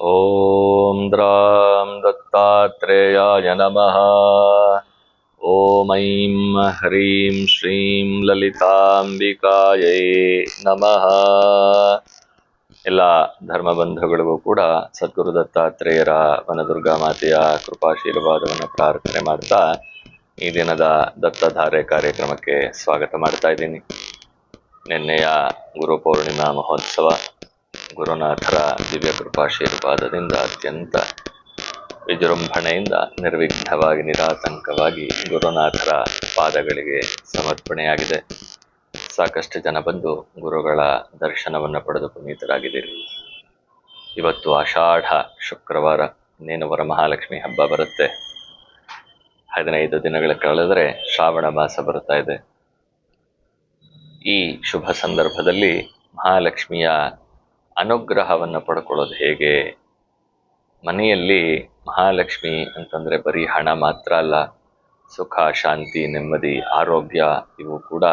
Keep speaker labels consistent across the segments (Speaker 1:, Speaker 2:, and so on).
Speaker 1: ॐ द्रां दत्तात्रेयाय नमः ॐ ऐं ह्रीं ಶ್ರೀಂ ಲಲಿತಾಂಬಿಕಾಯೈ ನಮಃ ಎಲ್ಲ ಧರ್ಮ ಬಂಧುಗಳಿಗೂ ಕೂಡ ಸದ್ಗುರು ದತ್ತಾತ್ರೇಯರ ವನದುರ್ಗಾ ಮಾತೆಯ ಕೃಪಾಶೀರ್ವಾದವನ್ನು ಪ್ರಾರ್ಥನೆ ಮಾಡ್ತಾ ಈ ದಿನದ ದತ್ತಧಾರೆ ಕಾರ್ಯಕ್ರಮಕ್ಕೆ ಸ್ವಾಗತ ಮಾಡ್ತಾ ಇದ್ದೀನಿ ನಿನ್ನೆಯ ಗುರು ಪೌರ್ಣಿಮಾ ಮಹೋತ್ಸವ ಗುರುನಾಥರ ದಿವ್ಯ ಕೃಪಾಶೀರ್ವಾದದಿಂದ ಅತ್ಯಂತ ವಿಜೃಂಭಣೆಯಿಂದ ನಿರ್ವಿಘ್ನವಾಗಿ, ನಿರಾತಂಕವಾಗಿ ಗುರುನಾಥರ ಪಾದಗಳಿಗೆ ಸಮರ್ಪಣೆಯಾಗಿದೆ. ಸಾಕಷ್ಟು ಜನ ಬಂದು ಗುರುಗಳ ದರ್ಶನವನ್ನು ಪಡೆದು ಪುನೀತರಾಗಿದ್ದೀರಿ. ಇವತ್ತು ಆಷಾಢ ಶುಕ್ರವಾರ ಇನ್ನೇನು ವರಮಹಾಲಕ್ಷ್ಮಿ ಹಬ್ಬ ಬರುತ್ತೆ. ಹದಿನೈದು ದಿನಗಳ ಕಳೆದರೆ ಶ್ರಾವಣ ಮಾಸ ಬರುತ್ತಾ ಇದೆ. ಈ ಶುಭ ಸಂದರ್ಭದಲ್ಲಿ ಮಹಾಲಕ್ಷ್ಮಿಯ ಅನುಗ್ರಹವನ್ನು ಪಡ್ಕೊಳ್ಳೋದು ಹೇಗೆ? ಮನೆಯಲ್ಲಿ ಮಹಾಲಕ್ಷ್ಮಿ ಅಂತಂದರೆ ಬರೀ ಹಣ ಮಾತ್ರ ಅಲ್ಲ, ಸುಖ, ಶಾಂತಿ, ನೆಮ್ಮದಿ, ಆರೋಗ್ಯ ಇವು ಕೂಡ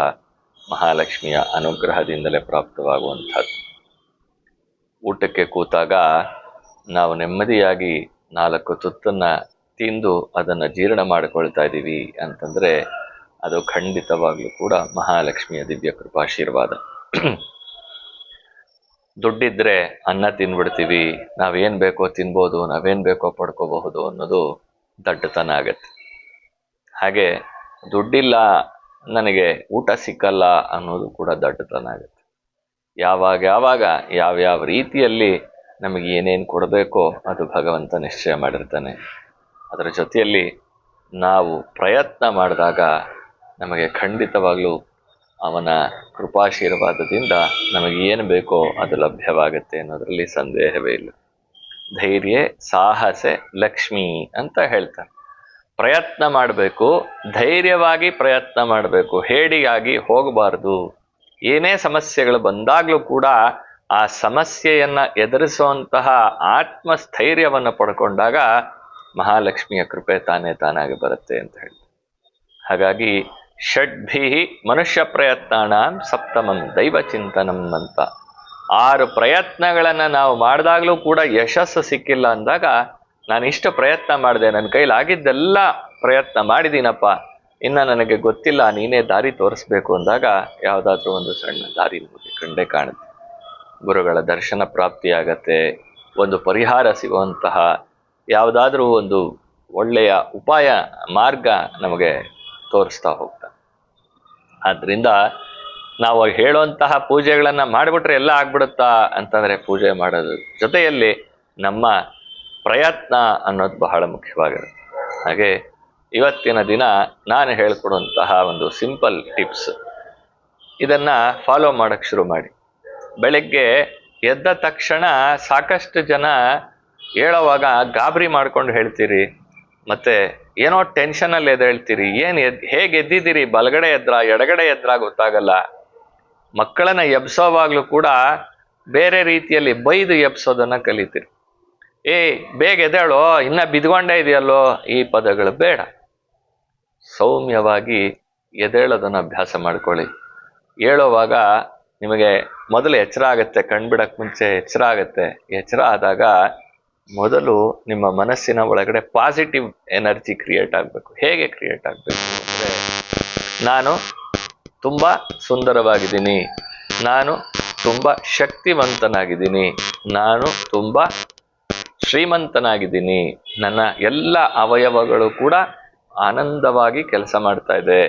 Speaker 1: ಮಹಾಲಕ್ಷ್ಮಿಯ ಅನುಗ್ರಹದಿಂದಲೇ ಪ್ರಾಪ್ತವಾಗುವಂಥದ್ದು. ಊಟಕ್ಕೆ ಕೂತಾಗ ನಾವು ನೆಮ್ಮದಿಯಾಗಿ ನಾಲ್ಕು ತುತ್ತನ್ನು ತಿಂದು ಅದನ್ನು ಜೀರ್ಣ ಮಾಡಿಕೊಳ್ತಾ ಇದ್ದೀವಿ ಅಂತಂದರೆ ಅದು ಖಂಡಿತವಾಗಲೂ ಕೂಡ ಮಹಾಲಕ್ಷ್ಮಿಯ ದಿವ್ಯ ಕೃಪಾಶೀರ್ವಾದ. ದುಡ್ಡಿದ್ರೆ ಅನ್ನ ತಿನ್ಬಿಡ್ತೀವಿ, ನಾವೇನ್ ಬೇಕೋ ತಿನ್ಬೋದು, ನಾವೇನ್ ಬೇಕೋ ಪಡ್ಕೋಬಹುದು ಅನ್ನೋದು ದಡ್ಡತನ ಆಗತ್ತೆ. ಹಾಗೆ ದುಡ್ಡಿಲ್ಲ, ನನಗೆ ಊಟ ಸಿಕ್ಕಲ್ಲ ಅನ್ನೋದು ಕೂಡ ದಡ್ಡತನ ಆಗತ್ತೆ. ಯಾವಾಗ ಯಾವಾಗ, ಯಾವ್ಯಾವ ರೀತಿಯಲ್ಲಿ ನಮಗೆ ಏನೇನು ಕೊಡಬೇಕೋ ಅದು ಭಗವಂತ ನಿಶ್ಚಯ ಮಾಡಿರ್ತಾನೆ. ಅದರ ಜೊತೆಯಲ್ಲಿ ನಾವು ಪ್ರಯತ್ನ ಮಾಡಿದಾಗ ನಮಗೆ ಖಂಡಿತವಾಗ್ಲೂ ಅವನ ಕೃಪಾಶೀರ್ವಾದದಿಂದ ನಮಗೆ ಏನು ಬೇಕೋ ಅದು ಲಭ್ಯವಾಗುತ್ತೆ ಅನ್ನೋದರಲ್ಲಿ ಸಂದೇಹವೇ ಇಲ್ಲ. ಧೈರ್ಯ, ಸಾಹಸೆ, ಲಕ್ಷ್ಮಿ ಅಂತ ಹೇಳ್ತಾರೆ. ಪ್ರಯತ್ನ ಮಾಡಬೇಕು, ಧೈರ್ಯವಾಗಿ ಪ್ರಯತ್ನ ಮಾಡಬೇಕು, ಹೇಡಿಯಾಗಿ ಹೋಗಬಾರ್ದು. ಏನೇ ಸಮಸ್ಯೆಗಳು ಬಂದಾಗಲೂ ಕೂಡ ಆ ಸಮಸ್ಯೆಯನ್ನು ಎದುರಿಸುವಂತಹ ಆತ್ಮಸ್ಥೈರ್ಯವನ್ನು ಪಡ್ಕೊಂಡಾಗ ಮಹಾಲಕ್ಷ್ಮಿಯ ಕೃಪೆ ತಾನೇ ತಾನಾಗಿ ಬರುತ್ತೆ ಅಂತ ಹೇಳಿ ಹಾಗಾಗಿ ಷಡ್ಭಿ ಮನುಷ್ಯ ಪ್ರಯತ್ನ ಸಪ್ತಮಂ ದೈವ ಚಿಂತನಂ ಅಂತ. ಆರು ಪ್ರಯತ್ನಗಳನ್ನು ನಾವು ಮಾಡಿದಾಗಲೂ ಕೂಡ ಯಶಸ್ಸು ಸಿಕ್ಕಿಲ್ಲ ಅಂದಾಗ ನಾನು ಇಷ್ಟು ಪ್ರಯತ್ನ ಮಾಡಿದೆ, ನನ್ನ ಕೈಲಿ ಆಗಿದ್ದೆಲ್ಲ ಪ್ರಯತ್ನ ಮಾಡಿದ್ದೀನಪ್ಪ ಇನ್ನು ನನಗೆ ಗೊತ್ತಿಲ್ಲ, ನೀನೇ ದಾರಿ ತೋರಿಸ್ಬೇಕು ಅಂದಾಗ ಯಾವುದಾದ್ರೂ ಒಂದು ಸಣ್ಣ ದಾರಿ ನಮಗೆ ಕಂಡೇ ಕಾಣುತ್ತೆ. ಗುರುಗಳ ದರ್ಶನ ಪ್ರಾಪ್ತಿಯಾಗತ್ತೆ, ಒಂದು ಪರಿಹಾರ ಸಿಗುವಂತಹ ಯಾವುದಾದ್ರೂ ಒಂದು ಒಳ್ಳೆಯ ಉಪಾಯ, ಮಾರ್ಗ ನಮಗೆ ತೋರಿಸ್ತಾ ಹೋಗ್ತಾನೆ ಆದ್ರಿಂದ ನಾವು ಹೇಳುವಂತಹ ಪೂಜೆಗಳನ್ನು ಮಾಡಿಬಿಟ್ರೆ ಎಲ್ಲ ಆಗ್ಬಿಡುತ್ತಾ ಅಂತಂದರೆ ಪೂಜೆ ಮಾಡೋದ್ರ ಜೊತೆಯಲ್ಲಿ ನಮ್ಮ ಪ್ರಯತ್ನ ಅನ್ನೋದು ಬಹಳ ಮುಖ್ಯವಾಗಿರುತ್ತೆ. ಹಾಗೆ ಇವತ್ತಿನ ದಿನ ನಾನು ಹೇಳ್ಕೊಡುವಂತಹ ಒಂದು ಸಿಂಪಲ್ ಟಿಪ್ಸ್. ಇದನ್ನು ಫಾಲೋ ಮಾಡೋಕ್ಕೆ ಶುರು ಮಾಡಿ. ಬೆಳಗ್ಗೆ ಎದ್ದ ತಕ್ಷಣ ಸಾಕಷ್ಟು ಜನ ಹೇಳೋವಾಗ ಗಾಬರಿ ಮಾಡ್ಕೊಂಡು ಹೇಳ್ತೀರಿ ಮತ್ತೆ ಏನೋ ಟೆನ್ಷನ್ ಅಲ್ಲಿ ಎದ್ದೇಳ್ತೀರಿ, ಏನ್ ಎದ್, ಹೇಗೆ ಎದ್ದಿದ್ದೀರಿ, ಬಲಗಡೆ ಎದ್ರ, ಎಡಗಡೆ ಎದ್ರ ಗೊತ್ತಾಗಲ್ಲ. ಮಕ್ಕಳನ್ನ ಎಬ್ಸೋವಾಗ್ಲೂ ಕೂಡ ಬೇರೆ ರೀತಿಯಲ್ಲಿ ಬೈದು ಎಬ್ಸೋದನ್ನ ಕಲಿತೀರಿ. ಏ, ಬೇಗ ಎದ್ದೇಳೋ, ಇನ್ನ ಬಿದ್ಕೊಂಡೇ ಇದೆಯಲ್ಲೋ, ಈ ಪದಗಳು ಬೇಡ. ಸೌಮ್ಯವಾಗಿ ಎದ್ದೇಳೋದನ್ನ ಅಭ್ಯಾಸ ಮಾಡ್ಕೊಳ್ಳಿ. ಹೇಳೋವಾಗ ನಿಮಗೆ ಮೊದಲು ಎಚ್ಚರ ಆಗುತ್ತೆ, ಕಣ್ಬಿಡಕ್ ಮುಂಚೆ ಎಚ್ಚರ ಆಗುತ್ತೆ. ಎಚ್ಚರ ಆದಾಗ ಮೊದಲು ನಿಮ್ಮ ಮನಸ್ಸಿನ ಒಳಗಡೆ ಪಾಸಿಟಿವ್ ಎನರ್ಜಿ ಕ್ರಿಯೇಟ್ ಆಗಬೇಕು. ಹೇಗೆ ಕ್ರಿಯೇಟ್ ಆಗಬೇಕು ಅಂದರೆ, ನಾನು ತುಂಬ ಸುಂದರವಾಗಿದ್ದೀನಿ. ನಾನು ತುಂಬ ಶಕ್ತಿವಂತನಾಗಿದ್ದೀನಿ. ನಾನು ತುಂಬ ಶ್ರೀಮಂತನಾಗಿದ್ದೀನಿ. ನನ್ನ ಎಲ್ಲ ಅವಯವಗಳು ಕೂಡ ಆನಂದವಾಗಿ ಕೆಲಸ ಮಾಡ್ತಾ ಇದೆ.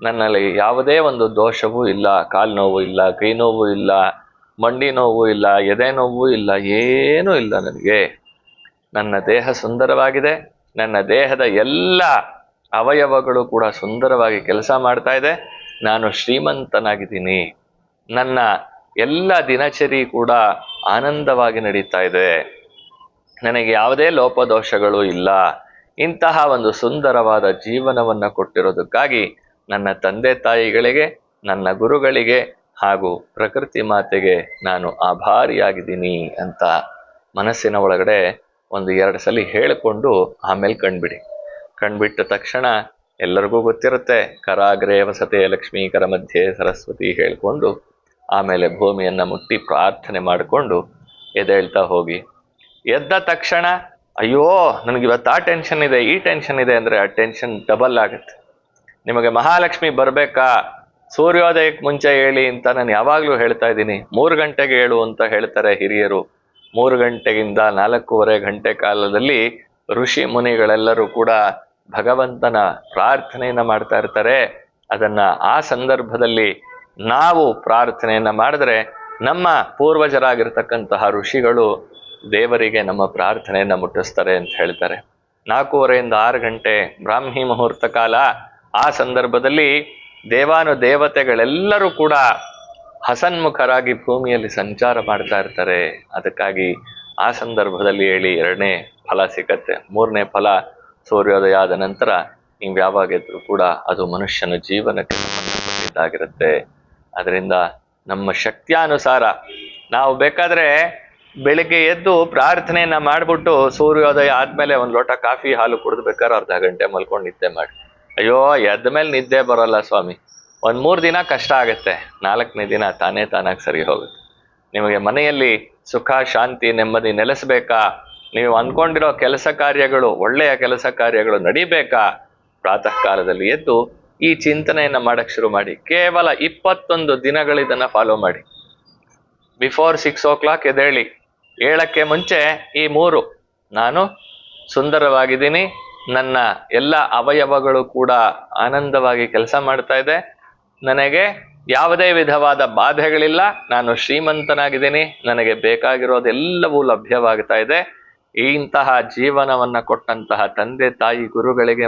Speaker 1: ನನ್ನಲ್ಲಿ ಯಾವುದೇ ಒಂದು ದೋಷವೂ ಇಲ್ಲ ಕಾಲು ನೋವು ಇಲ್ಲ ಕೈ ನೋವು ಇಲ್ಲ. ಮಂಡಿ ನೋವು ಇಲ್ಲ, ಎದೆ ನೋವು ಇಲ್ಲ, ಏನೂ ಇಲ್ಲ ನನಗೆ. ನನ್ನ ದೇಹ ಸುಂದರವಾಗಿದೆ, ನನ್ನ ದೇಹದ ಎಲ್ಲ ಅವಯವಗಳು ಕೂಡ ಸುಂದರವಾಗಿ ಕೆಲಸ ಮಾಡ್ತಾ ಇದೆ. ನಾನು ಶ್ರೀಮಂತನಾಗಿದ್ದೀನಿ. ನನ್ನ ಎಲ್ಲ ದಿನಚರಿ ಕೂಡ ಆನಂದವಾಗಿ ನಡೀತಾ ಇದೆ. ನನಗೆ ಯಾವುದೇ ಲೋಪದೋಷಗಳು ಇಲ್ಲ. ಇಂತಹ ಒಂದು ಸುಂದರವಾದ ಜೀವನವನ್ನು ಕೊಟ್ಟಿರೋದಕ್ಕಾಗಿ ನನ್ನ ತಂದೆ ತಾಯಿಗಳಿಗೆ, ನನ್ನ ಗುರುಗಳಿಗೆ ಹಾಗೂ ಪ್ರಕೃತಿ ಮಾತೆಗೆ ನಾನು ಆಭಾರಿಯಾಗಿದ್ದೀನಿ ಅಂತ ಮನಸ್ಸಿನ ಒಳಗಡೆ ಒಂದು ಎರಡು ಸಲ ಹೇಳಿಕೊಂಡು ಆಮೇಲೆ ಕಣ್ಬಿಡಿ. ಕಣ್ಬಿಟ್ಟ ತಕ್ಷಣ ಎಲ್ಲರಿಗೂ ಗೊತ್ತಿರುತ್ತೆ, ಕರಾಗ್ರೇ ವಸತೆ ಲಕ್ಷ್ಮೀಕರ ಮಧ್ಯೆ ಸರಸ್ವತಿ ಹೇಳಿಕೊಂಡು ಆಮೇಲೆ ಭೂಮಿಯನ್ನು ಮುಟ್ಟಿ ಪ್ರಾರ್ಥನೆ ಮಾಡಿಕೊಂಡು ಎದೇಳ್ತಾ ಹೋಗಿ. ಎದ್ದ ತಕ್ಷಣ, ಅಯ್ಯೋ ನನಗೆ ಇವತ್ತು ಆ ಟೆನ್ಷನ್ ಇದೆ, ಈ ಟೆನ್ಷನ್ ಇದೆ ಅಂದರೆ ಆ ಟೆನ್ಷನ್ ಡಬಲ್ ಆಗುತ್ತೆ. ನಿಮಗೆ ಮಹಾಲಕ್ಷ್ಮಿ ಬರ್ಬೇಕಾ? ಸೂರ್ಯೋದಯಕ್ಕೆ ಮುಂಚೆ ಹೇಳಿ ಅಂತ ನಾನು ಯಾವಾಗಲೂ ಹೇಳ್ತಾ ಇದ್ದೀನಿ. ಮೂರು ಗಂಟೆಗೆ ಹೇಳು ಅಂತ ಹೇಳ್ತಾರೆ ಹಿರಿಯರು. ಮೂರು ಗಂಟೆಗಿಂದ ನಾಲ್ಕೂವರೆ ಗಂಟೆ ಕಾಲದಲ್ಲಿ ಋಷಿ ಮುನಿಗಳೆಲ್ಲರೂ ಕೂಡ ಭಗವಂತನ ಪ್ರಾರ್ಥನೆಯನ್ನು ಮಾಡ್ತಾ ಇರ್ತಾರೆ. ಅದನ್ನು ಆ ಸಂದರ್ಭದಲ್ಲಿ ನಾವು ಪ್ರಾರ್ಥನೆಯನ್ನು ಮಾಡಿದ್ರೆ ನಮ್ಮ ಪೂರ್ವಜರಾಗಿರ್ತಕ್ಕಂತಹ ಋಷಿಗಳು ದೇವರಿಗೆ ನಮ್ಮ ಪ್ರಾರ್ಥನೆಯನ್ನು ಮುಟ್ಟಿಸ್ತಾರೆ ಅಂತ ಹೇಳ್ತಾರೆ. ನಾಲ್ಕೂವರೆಯಿಂದ ಆರು ಗಂಟೆ ಬ್ರಾಹ್ಮಿ ಮುಹೂರ್ತ ಕಾಲ ಆ ಸಂದರ್ಭದಲ್ಲಿ ದೇವಾನು ದೇವತೆಗಳೆಲ್ಲರೂ ಕೂಡ ಹಸನ್ಮುಖರಾಗಿ ಭೂಮಿಯಲ್ಲಿ ಸಂಚಾರ ಮಾಡ್ತಾ ಇರ್ತಾರೆ. ಅದಕ್ಕಾಗಿ ಆ ಸಂದರ್ಭದಲ್ಲಿ ಹೇಳಿ ಎರಡನೇ ಫಲ ಸಿಗತ್ತೆ. ಮೂರನೇ ಫಲ ಸೂರ್ಯೋದಯ ಆದ ನಂತರ ನೀವು ಯಾವಾಗ ಎದ್ರು ಕೂಡ ಅದು ಮನುಷ್ಯನ ಜೀವನಕ್ಕೆ ಸಂಬಂಧಪಟ್ಟಿದ್ದಾಗಿರುತ್ತೆ. ಅದರಿಂದ ನಮ್ಮ ಶಕ್ತಿಯಾನುಸಾರ ನಾವು ಬೇಕಾದ್ರೆ ಬೆಳಿಗ್ಗೆ ಎದ್ದು ಪ್ರಾರ್ಥನೆಯನ್ನ ಮಾಡ್ಬಿಟ್ಟು ಸೂರ್ಯೋದಯ ಆದ್ಮೇಲೆ ಒಂದ್ ಲೋಟ ಕಾಫಿ, ಹಾಲು ಕುಡಿದು ಬೇಕಾದ್ರೆ ಅರ್ಧ ಗಂಟೆ ಮಲ್ಕೊಂಡು ನಿದ್ದೆ ಮಾಡಿ. ಅಯ್ಯೋ, ಎದ್ದ ಮೇಲೆ ನಿದ್ದೆ ಬರೋಲ್ಲ ಸ್ವಾಮಿ. ಒಂದು ಮೂರು ದಿನ ಕಷ್ಟ ಆಗತ್ತೆ. ನಾಲ್ಕನೇ ದಿನ ತಾನೇ ತಾನಾಗಿ ಸರಿ ಹೋಗುತ್ತೆ. ನಿಮಗೆ ಮನೆಯಲ್ಲಿ ಸುಖ, ಶಾಂತಿ, ನೆಮ್ಮದಿ ನೆಲೆಸಬೇಕಾ? ನೀವು ಅನ್ಕೊಂಡಿರೋ ಕೆಲಸ ಕಾರ್ಯಗಳು, ಒಳ್ಳೆಯ ಕೆಲಸ ಕಾರ್ಯಗಳು ನಡಿಬೇಕಾ? ಪ್ರಾತಃ ಕಾಲದಲ್ಲಿ ಎದ್ದು ಈ ಚಿಂತನೆಯನ್ನ ಮಾಡಕ್ ಶುರು ಮಾಡಿ. ಕೇವಲ ಇಪ್ಪತ್ತೊಂದು ದಿನಗಳು ಇದನ್ನ ಫಾಲೋ ಮಾಡಿ. ಬಿಫೋರ್ ಸಿಕ್ಸ್ ಓ ಕ್ಲಾಕ್ ಎದ್ದೇಳಿ. ಏಳಕ್ಕೆ ಮುಂಚೆ ಈ ಮೂರು. ನಾನು ಸುಂದರವಾಗಿದ್ದೀನಿ. ನನ್ನ ಎಲ್ಲ ಅವಯವಗಳು ಕೂಡ ಆನಂದವಾಗಿ ಕೆಲಸ ಮಾಡ್ತಾ ಇದೆ. ನನಗೆ ಯಾವುದೇ ವಿಧವಾದ ಬಾಧೆಗಳಿಲ್ಲ. ನಾನು ಶ್ರೀಮಂತನಾಗಿದ್ದೀನಿ. ನನಗೆ ಬೇಕಾಗಿರೋದೆಲ್ಲವೂ ಲಭ್ಯವಾಗ್ತಾ ಇದೆ. ಇಂತಹ ಜೀವನವನ್ನ ಕೊಟ್ಟಂತಹ ತಂದೆ ತಾಯಿ ಗುರುಗಳಿಗೆ